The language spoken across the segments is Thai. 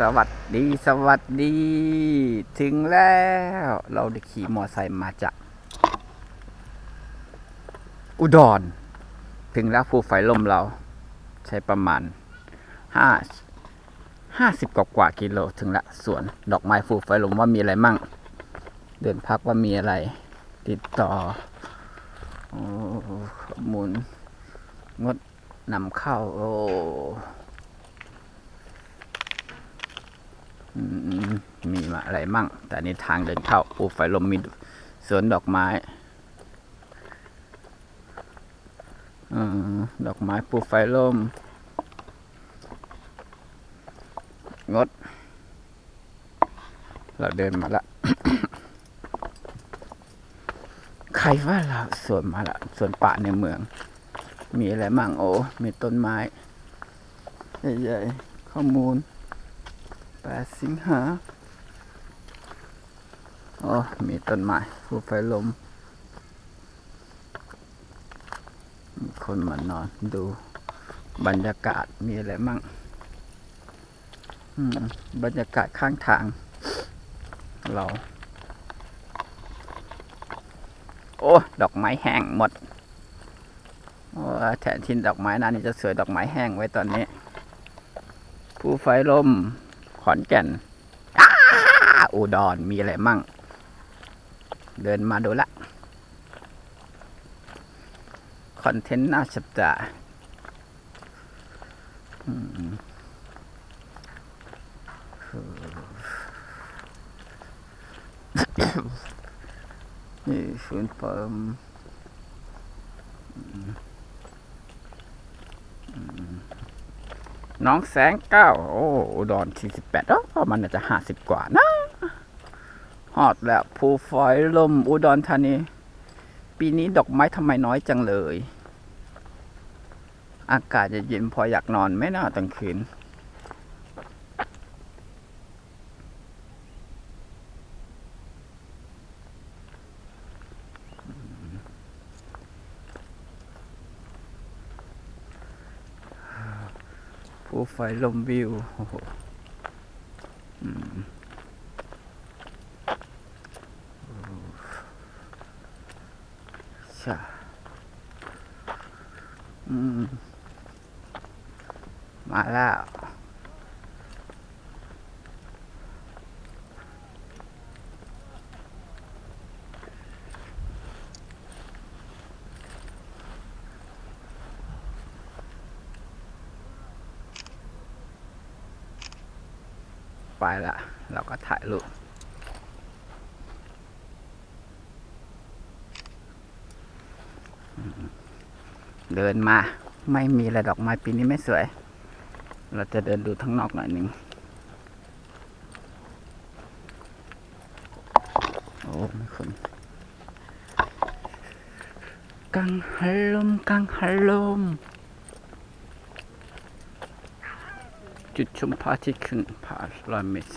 สวัสดีสวัสดี ถึงแล้ว เราได้ขี่มอไซค์มาจาก อุดร ถึงแล้วภูไฟลมเรา ใช้ประมาณห้าห้าสิบกว่ากว่ากิโลถึงละสวนดอกไม้ภูไฟลมว่ามีอะไรมั่ง เดินพักว่ามีอะไร ติดต่อข้อมูลงดนำเข้าโอ้ อื มีมาอะไรมั่ง แต่นี่ทางเดินเข้าปูไฟลมมีสวนดอกไม้อดอกไม้ปูไฟลม งด เราเดินมาละ ใครว่าเราสวนมาละสวนป่าในเมือง มีอะไรมั่งโอ้ มีต้นไม้ใหญ่ๆข้อมูล ดสิงหาโอ้มีต้นไม้ภูไฟลมมีคนมานอนดูบรรยากาศมีอะไรมั่งอืมบรรยากาศข้างทาง เรา โอ้ ดอกไม้แห้งหมดโอ้แทนที่ดอกไม้นั้นจะสวยดอกไม้แห้งไว้ตอนนี้ภูไฟลม ขอนแก่นอ้าอุดรมีอะไรมั่ง เดินมาดูละ คอนเทนต์น่าชับจาอืมนี่ศูนย์เปิม น้องแสงเก้าโอ้อุดรที่สิบแปดอ๋อมันอาจะห้าสิบกว่านะฮอดแล้วภูฝอยลมอุดรธานี ปีนี้ดอกไม้ทำไมน้อยจังเลย อากาศจะเย็นพออยากนอนไม่น่าตอนคืน ไฟลมวิวโอ้โหอืมชาอืมมาแล้ว ไปละเราก็ถ่ายรูปเดินมาไม่มีอะไรดอกไม้ปีนี้ไม่สวย เราจะเดินดูทั้งนอกหน่อยหนึ่งโอ้ไม่คนกังหันลมกังหันลม จุดชมพระอาทิตย์ขึ้นผาลอยเมตร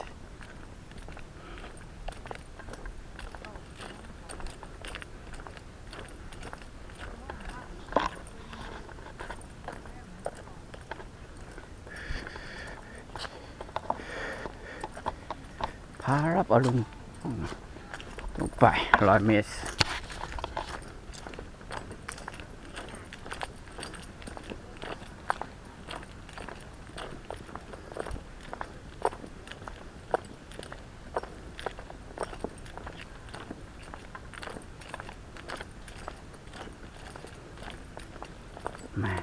พารับอรุณลงไปร้อยเมตรแหม่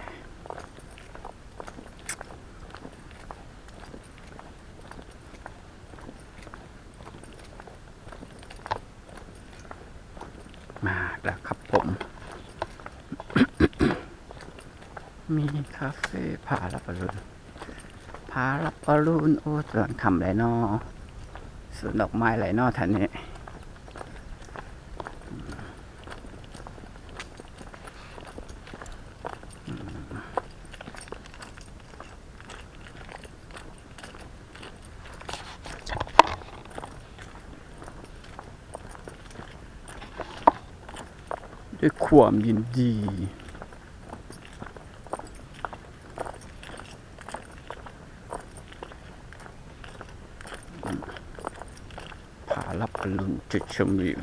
มาแล้วครับผม มีคาเฟ่พารับอรุณพารับอรุณโอ้สวนทำไรนอสวนดอกไม้ไรนอท่านนี้ด้วยความยินดี รับบอลลูน จุดชมวิว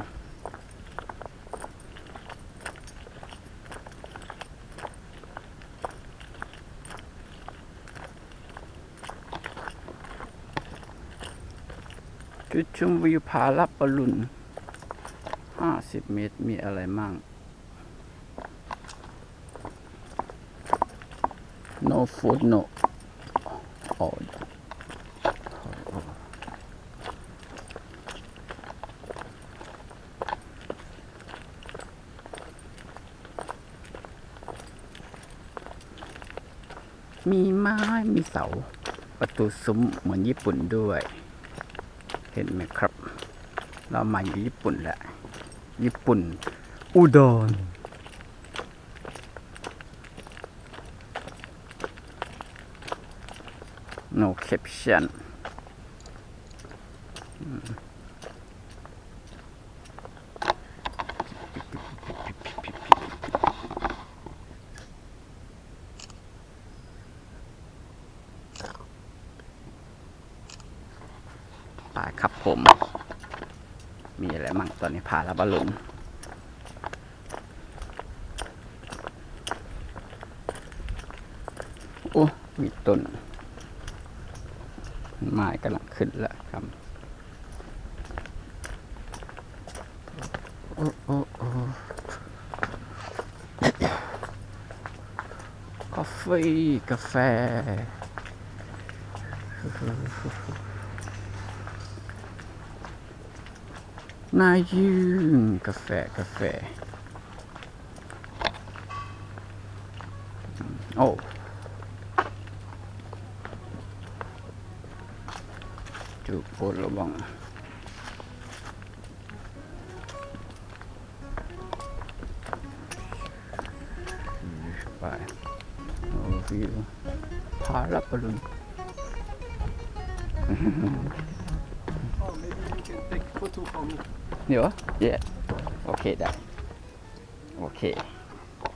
จุดชมวิวผาลับบอลลูนห้าสิบเมตรมีอะไรมั่ง no food no oh มีไม้มี เสา ประตูซุ้มเหมือนญี่ปุ่นด้วย เห็นไหมครับ เรามาอยู่ญี่ปุ่นแล้วญี่ปุ่น อุดร no caption มไปครับผม มีอะไร มั่าล้วบอลลูนโอ้มีต้นไม้กำลังขึ้นแล้วครับโอ้โอ้โอ้กาแฟกาแฟ นายยืนกาแฟกาแฟ โอ้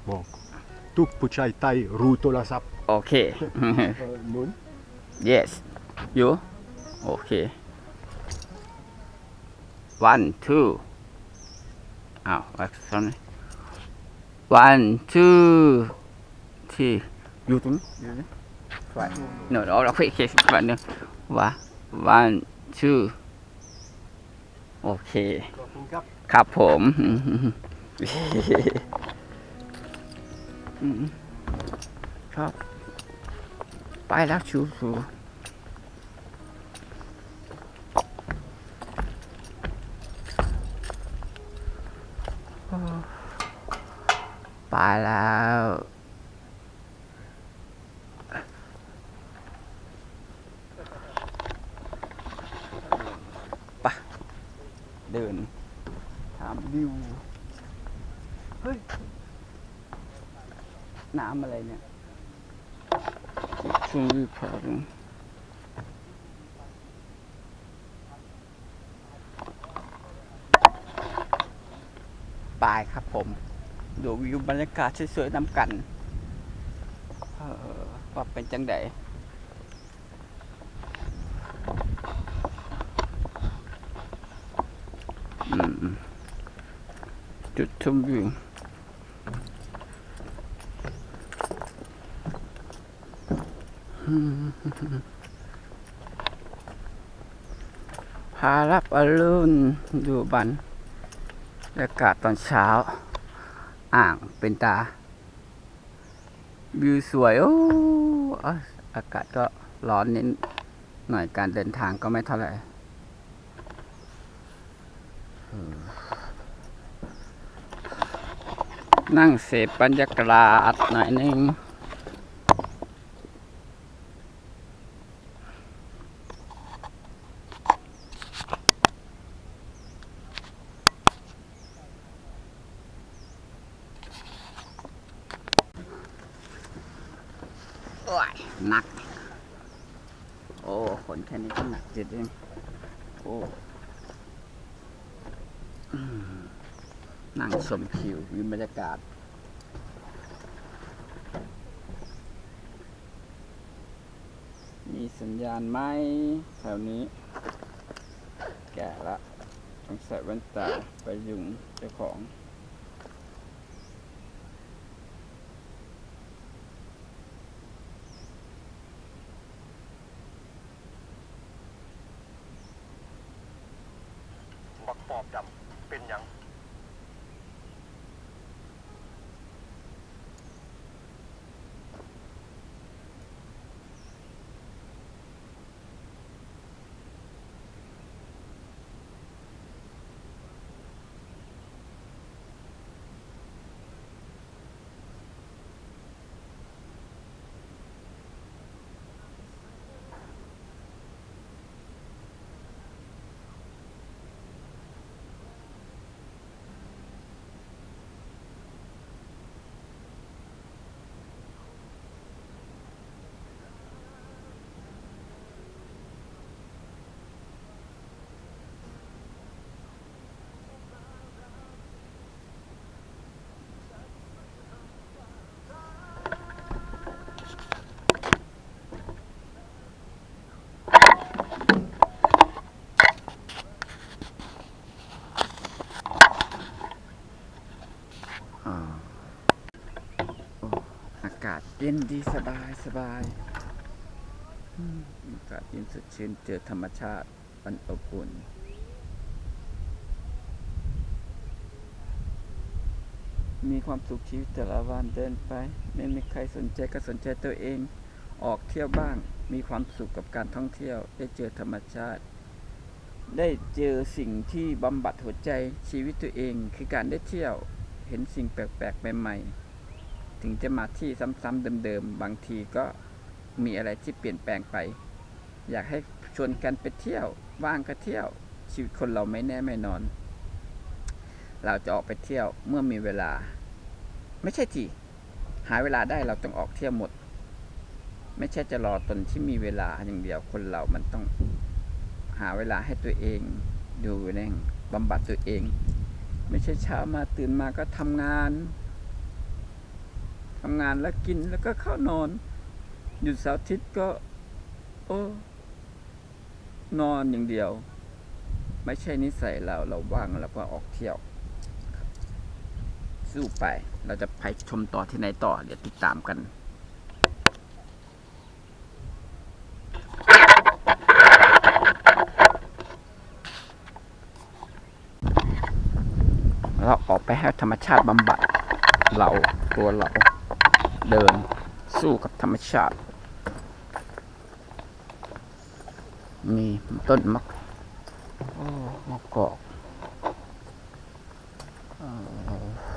Bon. Tuk puchai tai ruto la sap. โอเค Uh, moon. yes you โอเค one two อ้าววักซ้อน one two ที่อยู่ตรงนี้อยู่นี่ right no no เราคุยเคสแบบนึงว่า one two โอเค Talking cap. ครับผม อืมครับไปแล้วชูชูไปแล้วไปเดินถามวิว เฮ้ย น้ำอะไรเนี่ยช่วงวิวพาลงปลายครับผม ดูวิวบรรยากาศสวยๆนำกันเออว่าเป็นจังไดอืมจุดชมวิว พารับอรุณดูบันบรรยากาศตอนเช้า อ่างเป็นตา วิวสวย โอ้ออากาศก็ร้อนนิดหน่อยการเดินทางก็ไม่เท่าไหร่นั่งเสพบรรยากาศหน่อยนึง อ้ยหนัก โอ้ขนแค่นี้ก็หนักจริงโอ้นั่งชมคิววิวบรรยากาศมีสัญญาณไหมแถวนี้ แก่ละต้องใส่แว่นตาไปยุงเจ้าของ เย็นดีสบายสบายอากาศเย็นสดชื่นเจอธรรมชาติมันอบอุ่นมีความสุขชีวิตแต่ละวันเดินไป ไม่มีใครสนใจก็สนใจตัวเอง ออกเที่ยวบ้าง มีความสุขกับการท่องเที่ยว ได้เจอธรรมชาติ ได้เจอสิ่งที่บำบัดหัวใจชีวิตตัวเอง คือการได้เที่ยว เห็นสิ่งแปลกๆใหม่ๆ ถึงจะมาที่ซ้ำๆเดิมๆ บางทีก็มีอะไรที่เปลี่ยนแปลงไป อยากให้ชวนกันไปเที่ยวว่างก็เที่ยวชีวิตคนเราไม่แน่ไม่นอน เราจะออกไปเที่ยวเมื่อมีเวลา ไม่ใช่ทีหาเวลาได้เราต้องออกเที่ยวหมด ไม่ใช่จะรอตนที่มีเวลาอย่างเดียวคนเรามันต้องหาเวลาให้ตัวเอง ดูแรงบำบัดตัวเอง ไม่ใช่เช้ามาตื่นมาก็ทำงาน ทำงานแล้วกินแล้วก็เข้านอน หยุดเสาร์อาทิตย์ก็ โอ้นอนอย่างเดียว ไม่ใช่นิสัยเราเราว่างแล้วก็ออกเที่ยว สู้ไปเราจะไปชมต่อที่ไหนต่อ เดี๋ยวติดตามกันเราออกไปให้ธรรมชาติบำบัดเราตัวเรา เดินสู้กับธรรมชาติ มีต้นมะโอ้มะกอกอ่อ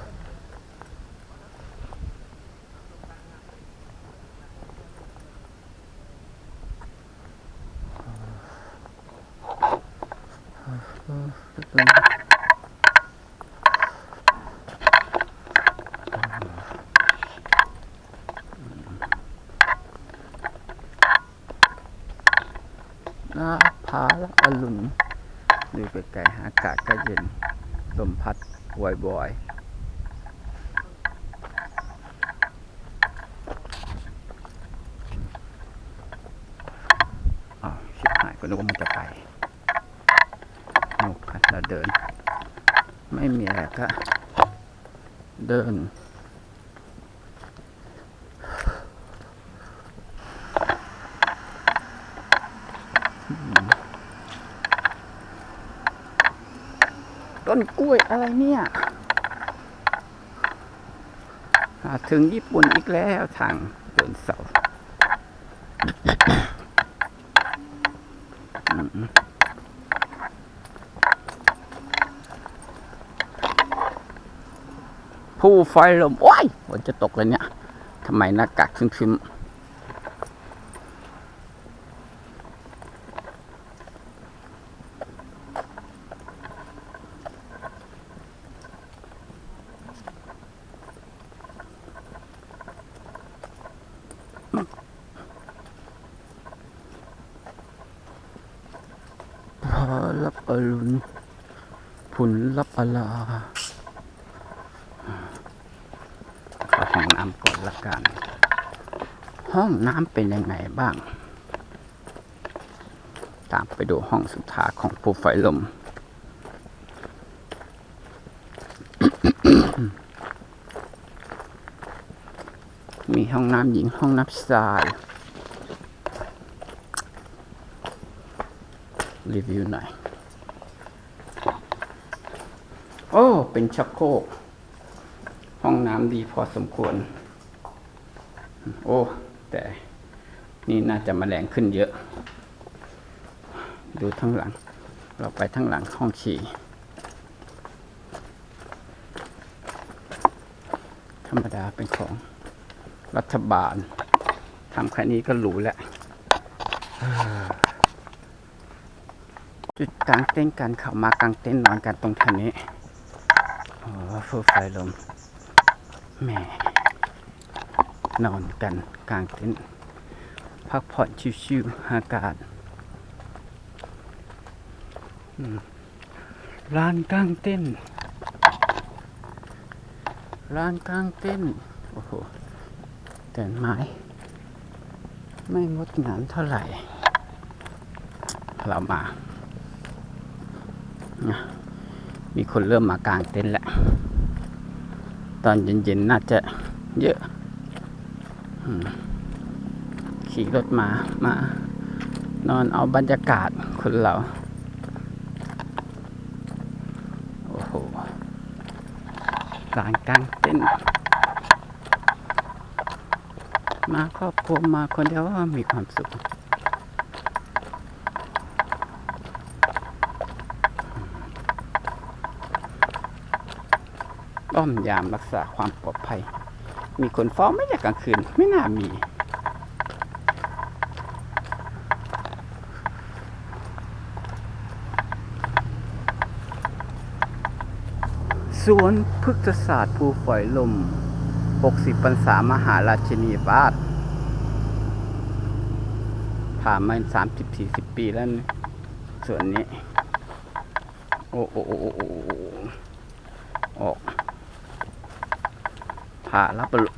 หน้าผาละ อรุณดูไกลๆอากาศก็เย็นลมพัดบ่อยๆอ้าวชิบหายก็นึกว่ามันจะไปนุกครับเราเดิน ไม่มีอะไรก็เดิน ต้นกล้วยอะไรเนี่ยถึงญี่ปุ่นอีกแล้วทางเดินเสาผู้ไฟลมโอ้ยฝนจะตกเลยเนี่ยทำไมหน้ากากครึมๆ รับอรุณผุนรับอลาห้องน้ำก่อนละกัน ห้องน้ำเป็นยังไงบ้าง ตามไปดูห้องสุดท้ายของผู้ไฟลม มีห้องน้ำหญิงห้องน้ำชายรีวิวหน่อย เป็นชักโครก ห้องน้ำดีพอสมควร โอ้ แต่นี่น่าจะมาแรงขึ้นเยอะ ดูทั้งหลัง เราไปทั้งหลังห้องฉี่ธรรมดาเป็นของรัฐบาลทำแค่นี้ก็หรูแล้วจุดกลางเต้นท์กันเข้ามากลางเต้นท์นอนกันตรงแถวนี้โอ้ ฟูไฟลมแม่นอนกันกลางเต็นท์พักผ่อนชิวๆอากาศอืมลานกลางเต้นท์ลานกลางเต้นโอ้โหแต่ไม้ ไม่งดงามเท่าไหร่ เรามา มีคนเริ่มมากลางเต็นแล้ว ตอนเย็นๆน่าจะเยอะ ขี่รถมามานอนเอาบรรยากาศคนเรา โอ้โหกลางกลางเต้น มาครอบครัวมาคนเดียวว่ามีความสุข อมยามรักษาความปลอดภัย มีคนเฝ้าไม่จากกลางคืนไม่น่ามี สวนพฤกษศาสตร์ภูฝอยลม 60พรรษามหาราชินีวาดผ่านมา30 40ปีแล้วนะส่วนนี้ โอ้โอ้โอ้โอ้โอ้โอ้ออก ผ่าลับบุรี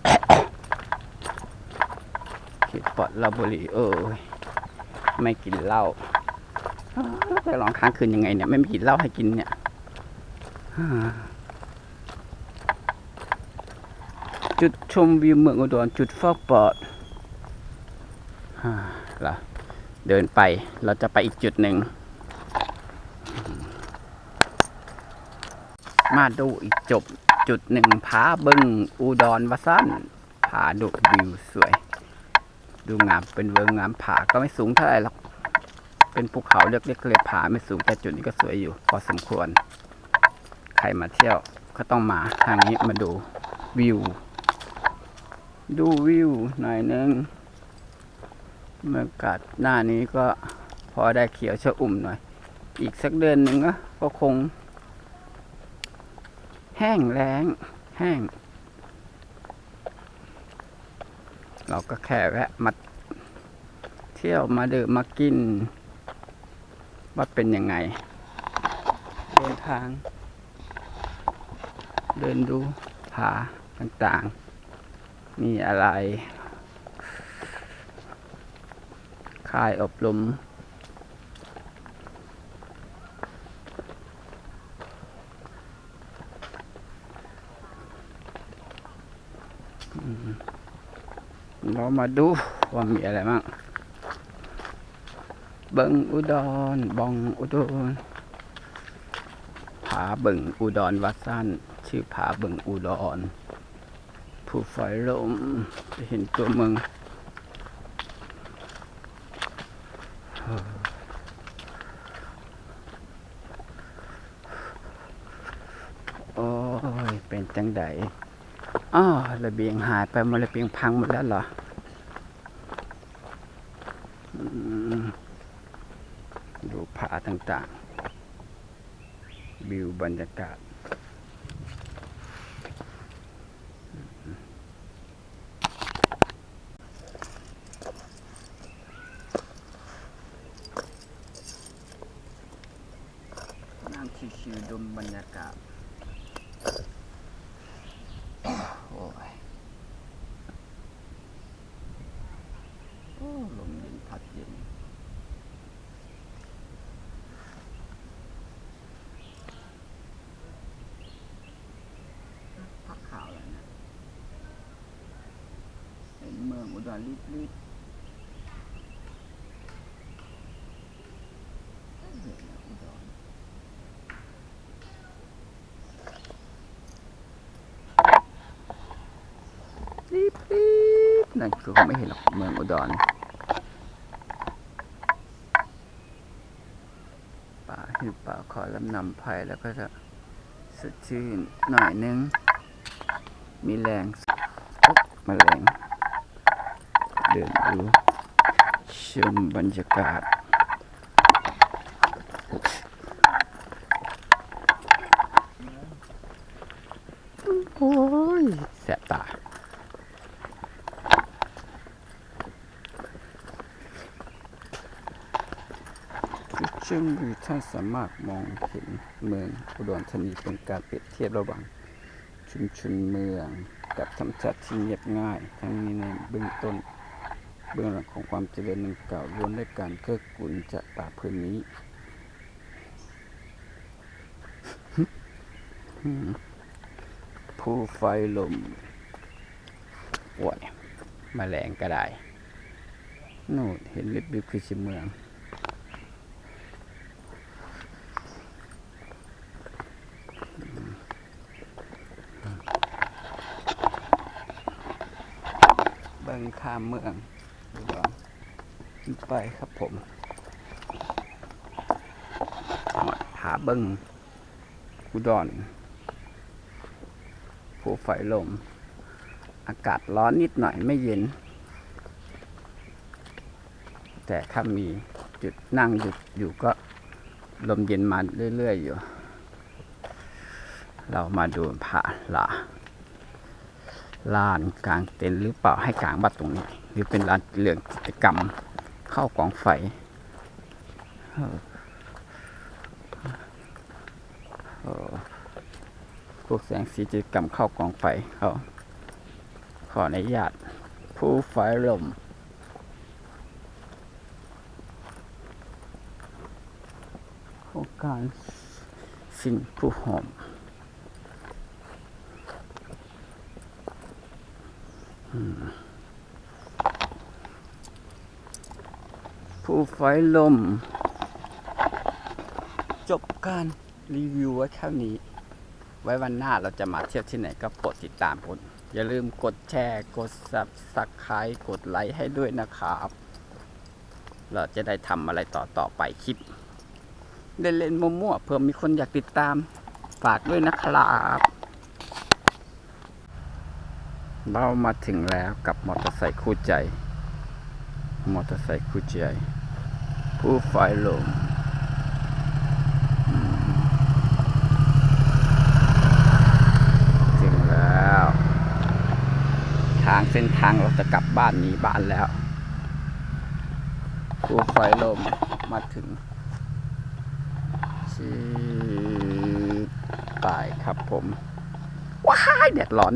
คิดปอดลับบุรีเออไม่กินเหล้าอ้าวแล้วไปร้องค้างคืนยังไงเนี่ย ไม่มีกินเหล้าให้กินเนี่ยจุดชมวิวเมืองอุดรจุดฟอกปอดฮ่าล่ะเดินไปเราจะไปอีกจุดหนึ่ง มาดูอีกจบ จุดหนึ่งผาบึงอุดรวสันผาดูวิวสวย ดูงามเป็นเวิงงามผาก็ไม่สูงเท่าไหร่หรอก เป็นภูเขาเล็กๆเลยผาไม่สูงแต่จุดนี้ก็สวยอยู่ พอสมควร ใครมาเที่ยวก็ต้องมาทางนี้มาดูวิว ดูวิวหน่อยนึงบรรยากาศหน้านี้ก็พอได้เขียวชะอุ่มหน่อย อีกสักเดือนหนึ่งก็คง แห้งแล้ง แห้ง เราก็แค่แวะมาเที่ยวมาดื่มมากิน ว่าเป็นยังไง เดินทาง เดินดูผาต่างๆ มีอะไร ค่ายอบรม มาดูว่ามีอะไรบ้างเบิงอุดรบองอุดรผาเบิงอุดรวัดสั้นชื่อผาเบิงอุดรภูฝอยลมเห็นตัวเมืองโอ้ยเป็นจังใดอ้าวระเบียงหายไปมดระเบียงพังหมดแล้วเหรอมดูผา ต่างๆ วิวบรรยากาศ นั่งชิวๆดมบรรยากาศโอ้ยโอ้ลมเย็นพัดเย็นพักข่าวแล้วนะเอ ดรรีบรีบรีบรีบนั่นคือเขาไม่เห็นหรอกเมืองอุดรป่าหิวป่าขอลำนำไผ่แล้วก็จะสดชื่นหน่อยนึง มีแรงอุ๊บแมาแรง เดินดูชมบรรยากาศโอ้ยแสบตาจุดชมวิวท่านสามารถมองเห็นเมืองอุดรธานีเป็นการเปรียบเทียบระหว่างชุมชนเมือง กับธรรมชาติที่เงียบง่าย ทั้งนี้ในเบื้องต้น บื้องหลังของความเจริญดังกล่าวล้วนด้วยการเกื้อกูลจากป่าพื้นนี้ผู้ไฟลมโอ้ยมาแรงก็ได้นู่นเห็นริบๆคือชิเมือง เบิ่งข้ามเมือง ไปครับผมหาเบิ่งอุดรภูไฟลม อากาศร้อนนิดหน่อยไม่เย็น แต่ถ้ามีจุดนั่งหยุดอยู่ก็ลมเย็นมาเรื่อย ๆ อยู่ เรามาดูผาหลาลานกลางเต็นท์หรือเปล่าให้กลางบัดตรงนี้ หรือเป็นลานเรื่องกิจกรรม เข้ากองไฟพวกแสงสีกิจกรรมเข้ากองไฟเขาขออนุญาตผู้ไฟลมโครงการสิ่งผู้หอม ผู้ไฟลม จบการรีวิวไว้แค่นี้ ไว้วันหน้าเราจะมาเที่ยวที่ไหนก็โปรดติดตามผมอย่าลืมกดแชร์ กด subscribe กดไลค์ให้ด้วยนะครับ เราจะได้ทำอะไรต่อต่อไปคลิป เล่นๆมั่วๆเพื่อมีคนอยากติดตาม ฝากด้วยนะครับเรามาถึงแล้วกับมอเตอร์ไซค์คู่ใจ มอเตอร์ไซค์คู่ใจ ผู้ไฟลมอืมถึงแล้ว ทางเส้นทางเราจะกลับบ้านหนีบ้านแล้วผู้ไฟลมมาถึงชีตายครับผม ว้ายแดดร้อน